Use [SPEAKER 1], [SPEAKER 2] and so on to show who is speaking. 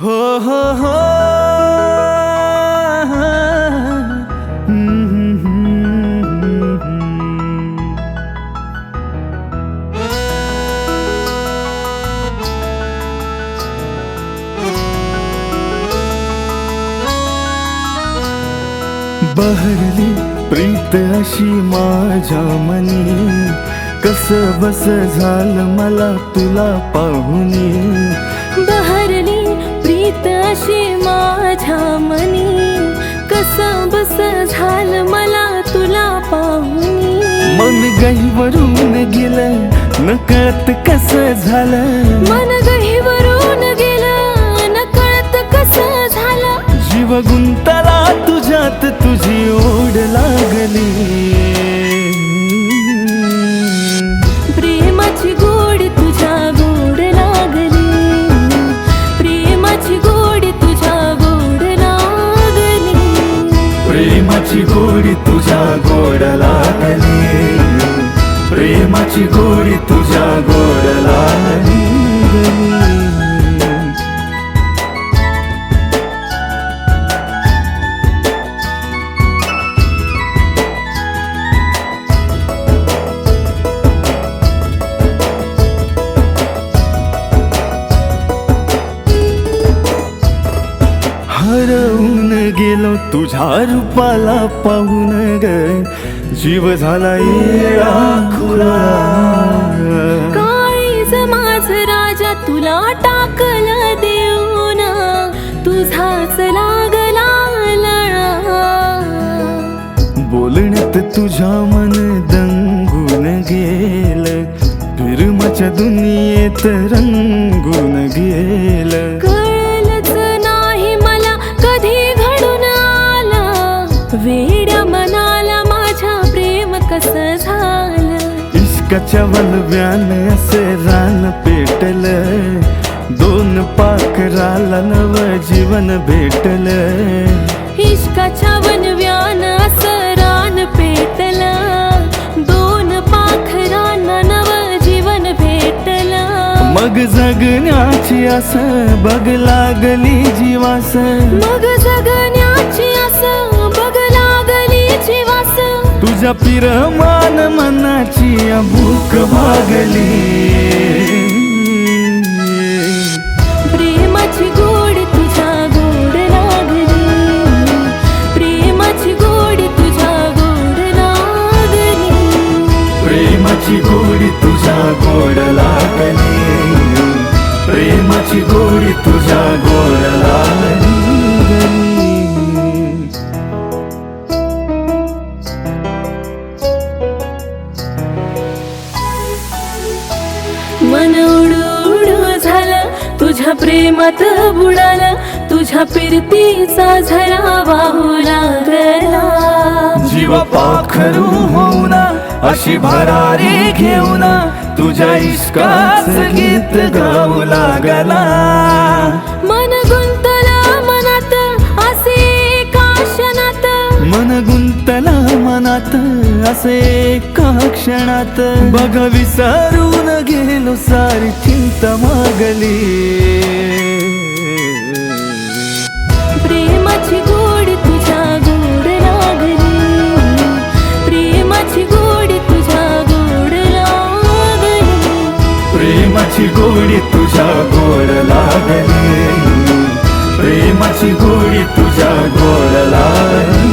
[SPEAKER 1] हो हो हो. बहरली प्रीत अशी माझ्या मनी. कस बस झालं मला तुला पाहुनी.
[SPEAKER 2] अशी माझ्या मनी. कस बस झालं मला तुला पाहुनी.
[SPEAKER 1] मन गहीवरून गेलं नकळत कस झालं?
[SPEAKER 2] मन गहीवरून गेलं नकळत कस झालं?
[SPEAKER 1] जीव गुंतला तुझ्यात तुझी ओढ लागली.
[SPEAKER 2] प्रेमाची गोडी तुझ्या गोड
[SPEAKER 1] हरवून गेलो तुझ्या रूपाला पाहून ग जीव झाला खुला. तुझ्या मन दंगून गेल. फिरमाच्या दुनियेत रंगून गेल.
[SPEAKER 2] कळलंच नाही मला कधी घडून आला. वेड्या मनाला माझ्या प्रेम कस झालं?
[SPEAKER 1] इश्काच्या वलव्यान असे रान पेटल. दोन पाखराला नव जीवन भेटल.
[SPEAKER 2] इश्काच्या
[SPEAKER 1] मग जगण्याची अस बग लागली जीवास.
[SPEAKER 2] मग जगण्याची असं बघ लागली जीवास.
[SPEAKER 1] तुझ्या पिरमान मनाची भूक भागली
[SPEAKER 2] प्रेमात बुडालं तुझ्या फिरतीचा झरा वाहू लागला
[SPEAKER 1] जीव पाखरू होऊन अशी भरारी घेऊन तुझ्या इश्काच गीत गाऊ लागला.
[SPEAKER 2] मन गुंतला मनात असे क्षणात
[SPEAKER 1] मन गुंतला मनात असे एका क्षणात? बघ विसरून गेलो सारी चिंता मागली. प्रेमाची गोड तुझ्या गोड लागली. प्रेमाची गोड तुझ्या गोड लागली. प्रेमाची गोडी तुझ्या गोड लागली. प्रेमाची गोडी तुझ्या गोड लागली.